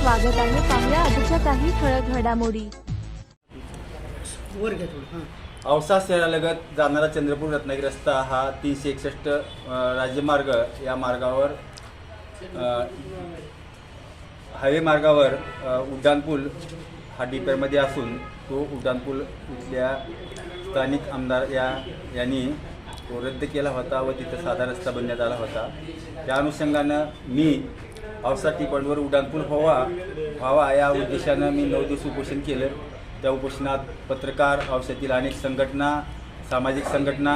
स्वागत आहे पाहुया आजच्या काही ठळक घडामोडी. वर हां. औसा शहरालगत जाणारा चंद्रपूर रत्नागिरी रस्ता हा तीनशे एकसष्ट राज्यमार्ग या मार्गावर हायवे मार्गावर उड्डाणपूल हा डिपेरमध्ये असून तो उड्डाणपूल इथल्या स्थानिक आमदार या यांनी तो रद्द केला होता व तिथं साधा रस्ता बनण्यात आला होता. त्या अनुषंगानं मी औसा टिपणवर उड्डाणपूल व्हावा व्हावा या उद्देशानं मी नऊ दिवस उपोषण केलं. त्या उपोषणात पत्रकार औषधातील अनेक संघटना सामाजिक संघटना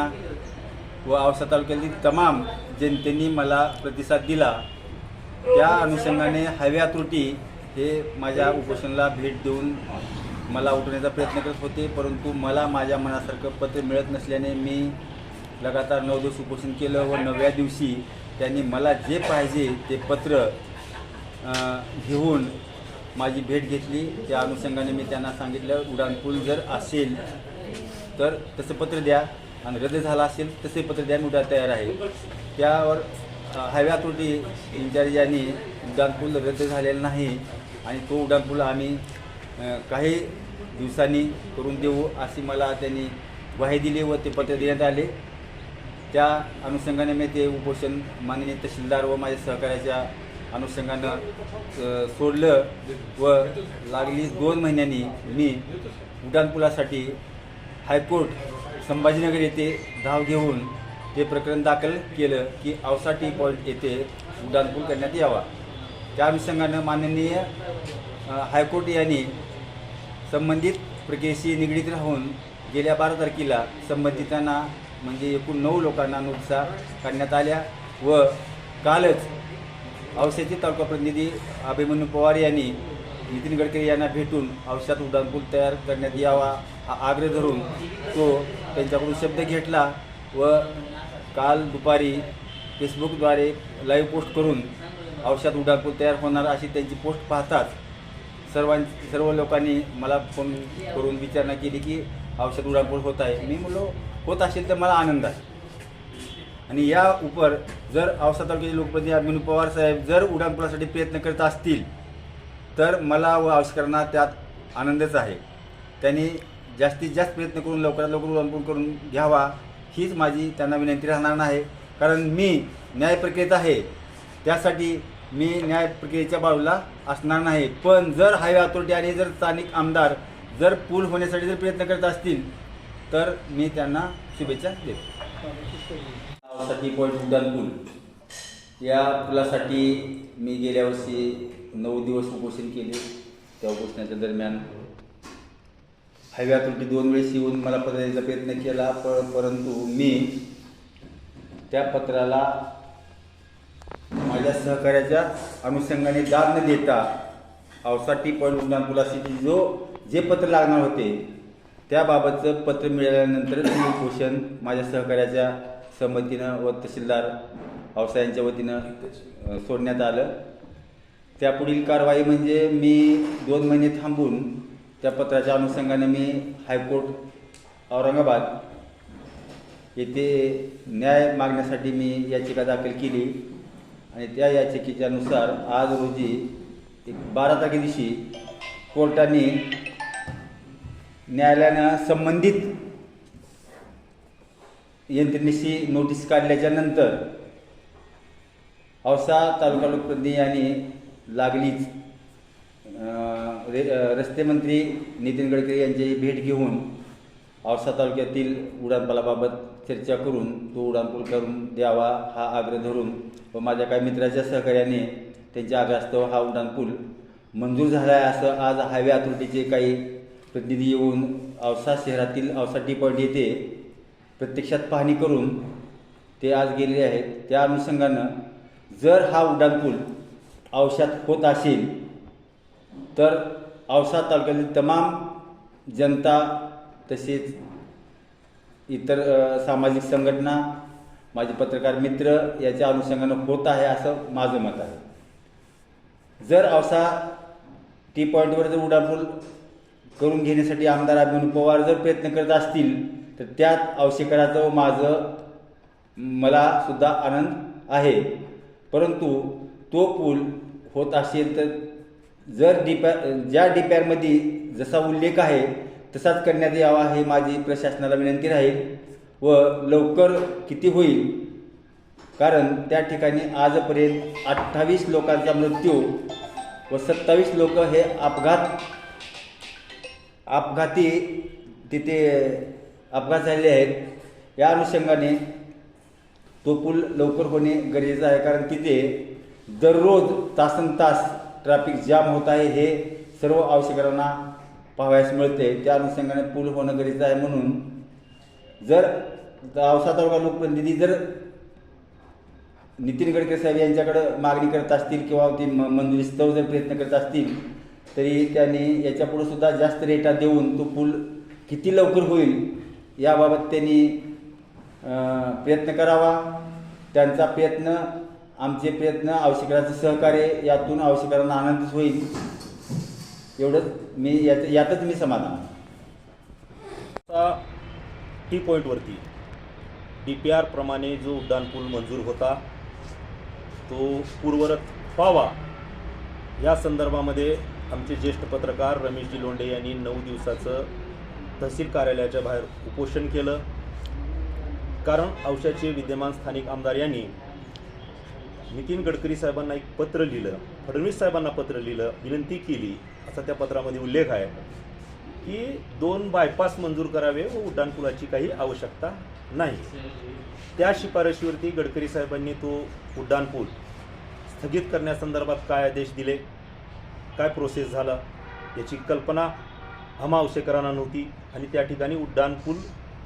व औसा तालुक्यातील तमाम जनतेने मला प्रतिसाद दिला. त्या अनुषंगाने हव्या त्रुटी हे माझ्या उपोषणाला भेट देऊन मला उठवण्याचा प्रयत्न करत होते परंतु मला माझ्या मनासारखं पत्र मिळत नसल्याने मी लगातार नऊ दिवस उपोषण केलं व नवव्या दिवशी त्यांनी मला जे पाहिजे ते पत्र घेऊन माझी भेट घेतली. त्या अनुषंगाने मी त्यांना सांगितलं उड्डाणपूल जर असेल तर तसं पत्र द्या आणि रद्द झाला असेल तसे पत्र द्या मी उद्या तयार आहे. त्यावर अ, हव्या त्रुटी इंचार्ज यांनी उड्डाणपूल रद्द झालेला नाही आणि तो उड्डाणपूल आम्ही काही दिवसांनी करून देऊ अशी मला त्यांनी ग्वाही दिली व ते पत्र देण्यात आले. त्या अनुषंगाने मी ते उपोषण माननीय तहसीलदार व माझ्या सहकार्याच्या अनुषंगानं सोडलं व लागली दोन महिन्यांनी मी उड्डाणपुलासाठी हायकोर्ट संभाजीनगर येथे धाव घेऊन ते प्रकरण दाखल केलं की औसा टी पॉईंट येथे उड्डाणपूल करण्यात यावा. त्या अनुषंगानं माननीय हायकोर्ट यांनी संबंधित प्रक्रियेशी निगडीत राहून गेल्या बारा तारखेला संबंधितांना म्हणजे एकूण नऊ लोकांना नोटिसा काढण्यात आल्या व कालच औषधाचे तालुका प्रतिनिधी अभिमन्यू पवार यांनी नितीन गडकरी यांना भेटून औषध उड्डाणपूल तयार करण्यात यावा हा आग्रह धरून तो त्यांच्याकडून शब्द घेतला व काल दुपारी फेसबुकद्वारे लाईव्ह पोस्ट करून औषध उड्डाणपूल तयार होणार अशी त्यांची पोस्ट पाहताच सर्वां सर्व लोकांनी मला फोन करून विचारणा केली की औषध उड्डाणपूल होत आहे. मी म्हणलो होत असेल तर मला आनंद आहे. आणि या उपर जर औसा तालुक्याचे लोकप्रतिनिधी अभिमन्यू पवार साहेब जर उड्डाणपुलासाठी प्रयत्न करत असतील तर मला व आवश्यकांना त्यात आनंदच आहे. त्यांनी जास्तीत जास्त प्रयत्न करून लवकरात लवकर उड्डाणपूल करून घ्यावा हीच माझी त्यांना विनंती राहणार नाही कारण मी न्याय प्रक्रियेत आहे त्यासाठी मी न्याय प्रक्रियेच्या बाजूला असणार नाही. पण जर हायवे अथॉरिटी आणि जर स्थानिक आमदार जर पूल होण्यासाठी जर प्रयत्न करत असतील तर मी त्यांना शुभेच्छा देतो. साठी पॉईंट उड्डाण पूल. या पुलासाठी मी गेल्या वर्षी नऊ दिवस उपोषण केले. त्या उपोषणाच्या दरम्यान हायवे अथॉरिटी दोन वेळेस येऊन मला पत्र प्रयत्न केला प परंतु मी त्या पत्राला माझ्या सहकार्याच्या अनुषंगाने दाद न देता औसा टी पॉईंट उड्डाण पुलासाठी जो जे पत्र लागणार होते त्याबाबतचं पत्र मिळाल्यानंतर मी उपोषण माझ्या सहकार्याच्या संमतीनं व तहसीलदार औसा यांच्या वतीनं सोडण्यात आलं. त्यापुढील कारवाई म्हणजे मी दोन महिने थांबून त्या पत्राच्या अनुषंगाने मी हायकोर्ट औरंगाबाद येथे न्याय मागण्यासाठी मी याचिका दाखल केली. आणि त्या याचिकेच्या नुसार आज रोजी एक बारा तारखे दिवशी कोर्टाने न्यायालयानं संबंधित यंत्रणेशी नोटीस काढल्याच्या नंतर औसा तालुका लोकप्रतिनिधी यांनी लागलीच. रे रस्ते मंत्री नितीन गडकरी यांची भेट घेऊन औसा तालुक्यातील उड्डाणपुलाबाबत चर्चा करून तो उड्डाणपूल करून द्यावा हा आग्रह धरून व माझ्या काही मित्राच्या सहकार्याने त्यांच्या आग्रहास्तव हा उड्डाणपूल मंजूर झाला आहे असं आज हायवे अथॉरिटीचे काही प्रतिनिधी येऊन औसा शहरातील औसा टी पॉईंट येथे प्रत्यक्षात पाहणी करून ते आज गेलेले आहेत. त्या अनुषंगानं जर हा उड्डाणपूल औशात होत असेल तर औसा तालुक्यातील तमाम जनता तसेच इतर सामाजिक संघटना माझे पत्रकार मित्र याच्या अनुषंगानं होत आहे असं माझं मत आहे. जर औसा टी पॉईंटवर जर उड्डाणपूल करून घेण्यासाठी आमदार अभिमन्यू पवार जर प्रयत्न करत असतील तर त्यात आवश्यकराचं माझं मला सुद्धा आनंद आहे. परंतु तो पूल होत असेल तर जर डिपॅ ज्या डिपॅरमध्ये जसा उल्लेख आहे तसाच करण्यात यावा हे माझी प्रशासनाला विनंती राहील व लवकर किती होईल? कारण त्या ठिकाणी आजपर्यंत अठ्ठावीस लोकांचा मृत्यू व सत्तावीस लोक हे अपघात अपघाती तिथे अपघात झालेले आहेत. या अनुषंगाने तो पूल लवकर होणे गरजेचं आहे. कारण तिथे दररोज तासन तास ट्रॅफिक जाम होत आहे. हे सर्व आवश्यकांना पाहावयास मिळते. त्या अनुषंगाने पूल होणं गरजेचं आहे म्हणून. जर औसा तालुका लोकप्रतिनिधी जर नितीन गडकरी साहेब यांच्याकडं मागणी करत असतील किंवा ती म- मंजुरीस्तव जर प्रयत्न करत असतील तरी त्यांनी याच्यापुढे सुद्धा जास्त रेटा देऊन तो पूल किती लवकर होईल याबाबत त्यांनी प्रयत्न करावा. त्यांचा प्रयत्न आमचे प्रयत्न आवश्यकाचं सहकार्य यातून आवश्यकांना आनंदच होईल. एवढंच मी यात यातच मी समाधान आता टी पॉईंटवरती डी पी आर प्रमाणे जो उड्डाणपूल मंजूर होता तो पूर्वरत व्हावा. या संदर्भामध्ये आमचे ज्येष्ठ पत्रकार रमेशजी लोंढे यांनी नऊ दिवसाचं तहसील कार्यालयाच्या बाहेर उपोषण केलं. कारण औशाचे विद्यमान स्थानिक आमदार यांनी नितीन गडकरी साहेबांना एक पत्र लिहिलं फडणवीस साहेबांना पत्र लिहिलं विनंती केली असा त्या पत्रामध्ये उल्लेख आहे की दोन बायपास मंजूर करावे व उड्डाणपुलाची काही आवश्यकता नाही. त्या शिफारशीवरती गडकरी साहेबांनी तो उड्डाणपूल स्थगित करण्यासंदर्भात काय आदेश दिले काय प्रोसेस झाला याची कल्पना आम्हा नव्हती आणि त्या ठिकाणी उड्डाणपूल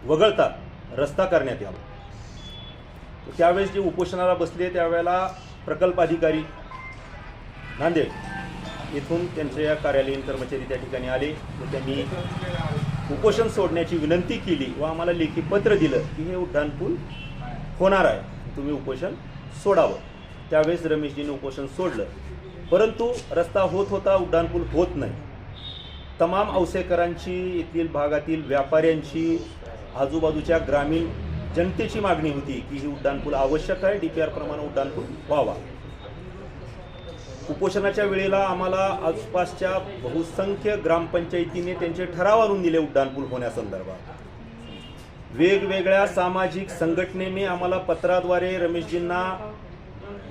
वगळता रस्ता करण्यात यावा. त्यावेळेस जे उपोषणाला बसले त्यावेळेला प्रकल्प अधिकारी नांदेड येथून त्यांच्या या कार्यालयीन कर्मचारी त्या ठिकाणी आले. व त्यांनी उपोषण सोडण्याची विनंती केली व आम्हाला लेखी पत्र दिलं की हे उड्डाणपूल होणार आहे. तुम्ही उपोषण सोडावं. त्यावेळेस रमेशजीने उपोषण सोडलं. परंतु रस्ता होत होता उड्डाणपूल होत नाही. तमाम औसेकरांची येथील भागातील व्यापाऱ्यांची आजूबाजूच्या ग्रामीण जनतेची मागणी होती की ही उड्डाणपूल आवश्यक आहे. डी पी आर प्रमाणे उड्डाणपूल व्हावा. उपोषणाच्या वेळेला आम्हाला आसपासच्या बहुसंख्य ग्रामपंचायतीने त्यांचे ठराव आणून दिले उड्डाणपूल होण्यासंदर्भात. वेगवेगळ्या सामाजिक संघटनेने आम्हाला पत्राद्वारे रमेशजींना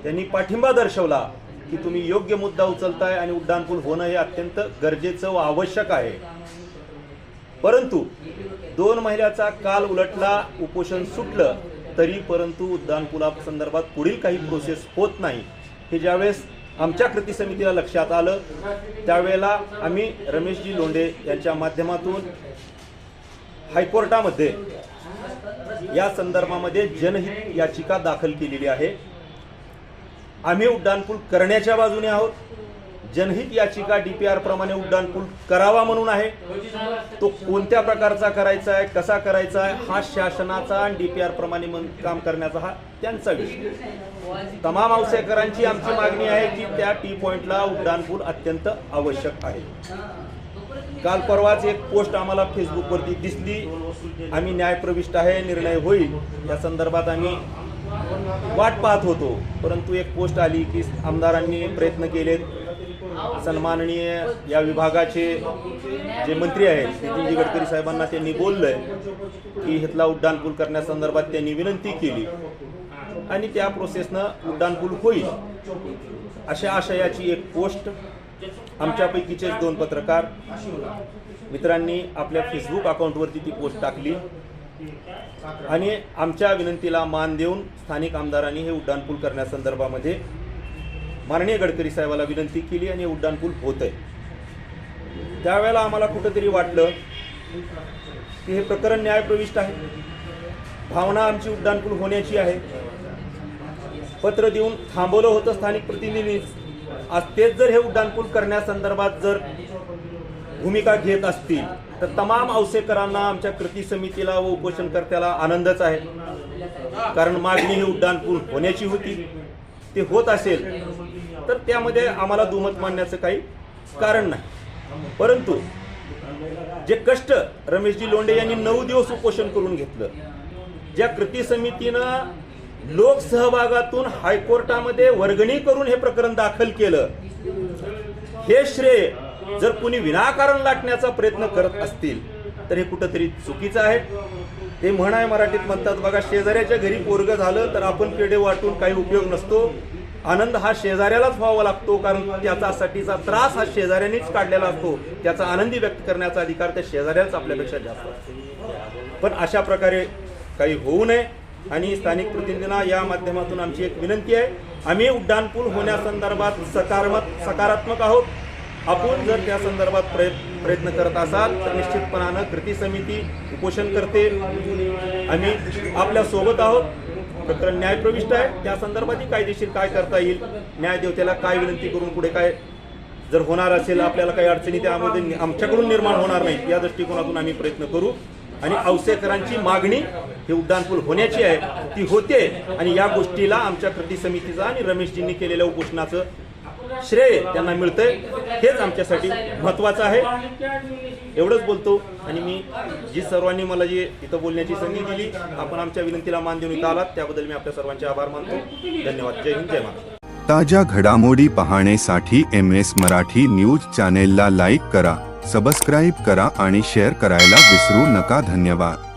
त्यांनी पाठिंबा दर्शवला. की तुम्ही योग्य मुद्दा उचलताय आणि उड्डाणपूल होणं हे अत्यंत गरजेचं व आवश्यक आहे. परंतु दोन महिन्याचा काल उलटला उपोषण सुटलं तरी परंतु उड्डाणपुला संदर्भात पुढील काही प्रोसेस होत नाही. हे ज्यावेळेस आमच्या कृती समितीला लक्षात आलं त्यावेळेला आम्ही रमेशजी लोंढे यांच्या माध्यमातून हायकोर्टामध्ये या संदर्भामध्ये जनहित याचिका दाखल केलेली आहे. आम्ही उड्डाणपूल करण्याच्या बाजूने आहोत. जनहित याचिका डीपीआर प्रमाणे उड्डाणपूल करावा म्हणून आहे. तो कोणत्या प्रकारचा करायचा आहे कसा करायचा आहे हा शासनाचा आणि डीपीआर प्रमाणे मन- काम करण्याचा हा त्यांचा विषय. तमाम औसेकरांची आमची मागणी आहे की त्या टी पॉइंटला उड्डाणपूल अत्यंत आवश्यक आहे. काल परवाच एक पोस्ट आम्हाला फेसबुकवरती दिसली. आम्ही न्यायप्रविष्ट आहे निर्णय होईल. या संदर्भात आम्ही वाट पाहत होतो परंतु एक पोस्ट आली की आमदारांनी प्रयत्न केलेत. सन्माननीय या विभागाचे जे मंत्री आहेत नितीनजी गडकरी साहेबांना त्यांनी बोललंय की इथला उड्डाणपूल करण्यासंदर्भात त्यांनी विनंती केली. आणि त्या प्रोसेसनं उड्डाणपूल होईल अशा आशयाची एक पोस्ट आमच्यापैकीचेच दोन पत्रकार मित्रांनी आपल्या फेसबुक अकाउंटवरती ती पोस्ट टाकली. आणि आमच्या विनंतीला मान देऊन स्थानिक आमदारांनी हे उड्डाणपूल करण्यासंदर्भामध्ये माननीय गडकरी साहेबाला विनंती केली आणि उड्डाणपूल होत आहे. त्यावेळेला आम्हाला कुठंतरी वाटलं की हे प्रकरण न्यायप्रविष्ट आहे. भावना आमची उड्डाणपूल होण्याची आहे. पत्र देऊन थांबवलं होतं स्थानिक प्रतिनिधींनी आज तेच जर हे उड्डाणपूल करण्यासंदर्भात जर भूमिका घेत असतील तर तमाम औसेकरांना आमच्या कृती समितीला व उपोषणकर्त्याला आनंदच आहे. कारण मागणी ही उड्डाणपूल होण्याची होती. ते होत असेल तर त्यामध्ये आम्हाला दुमत मानण्याचं काही कारण नाही. परंतु जे कष्ट रमेशजी लोंढे यांनी नऊ दिवस उपोषण करून घेतलं ज्या कृती समितीनं लोकसहभागातून हायकोर्टामध्ये वर्गणी करून हे प्रकरण दाखल केलं हे श्रेय जर कुणी विनाकारण लाटण्याचा प्रयत्न करत असतील तर हे कुठंतरी चुकीचं आहे. ते म्हण आहे मराठीत म्हणतात बघा शेजाऱ्याच्या घरी पोरग झालं तर आपण पेढे वाटून काही उपयोग नसतो. आनंद हा शेजाऱ्यालाच व्हावा लागतो कारण त्याच्यासाठीचा त्रास हा शेजाऱ्यानेच काढलेला असतो. त्याचा आनंदी व्यक्त करण्याचा अधिकार त्या शेजाऱ्यालाच आपल्यापेक्षा जास्त असतो. पण अशा प्रकारे काही होऊ नये. आणि स्थानिक प्रतिनिधींना या माध्यमातून आमची एक विनंती आहे. आम्ही उड्डाणपूल होण्यासंदर्भात सकारात्मक सकारात्मक आहोत. आपण जर त्या संदर्भात प्रयत्न प्रयत्न करत असाल तर निश्चितपणानं कृती समिती उपोषण करते. आम्ही आपल्यासोबत आहोत. प्रकरण न्यायप्रविष्ट आहे. त्या संदर्भातही कायदेशीर काय करता येईल न्यायदेवतेला काय विनंती करून पुढे काय जर होणार असेल आपल्याला काही अडचणी त्यामध्ये आमच्याकडून निर्माण होणार नाही या दृष्टिकोनातून आम्ही प्रयत्न करू. आणि औसेकरांची मागणी ही उड्डाणपूल होण्याची आहे ती होते. आणि या गोष्टीला आमच्या कृती समितीचा आणि रमेशजींनी केलेल्या उपोषणाचं श्रेय त्यांना मिळतंय. हेच आमच्यासाठी महत्वाचं आहे. एवढंच बोलतो. आणि मी जी सर्वांनी मला जी इथं बोलण्याची संधी दिली आपण आमच्या विनंतीला मान देऊन इथं आलात. त्याबद्दल मी आपल्या सर्वांचे आभार मानतो. धन्यवाद. जय हिंद. जय महाराष्ट्र. ताज्या घडामोडी पाहण्यासाठी एम एस मराठी न्यूज चॅनेलला लाईक करा सबस्क्राईब करा आणि शेअर करायला विसरू नका. धन्यवाद.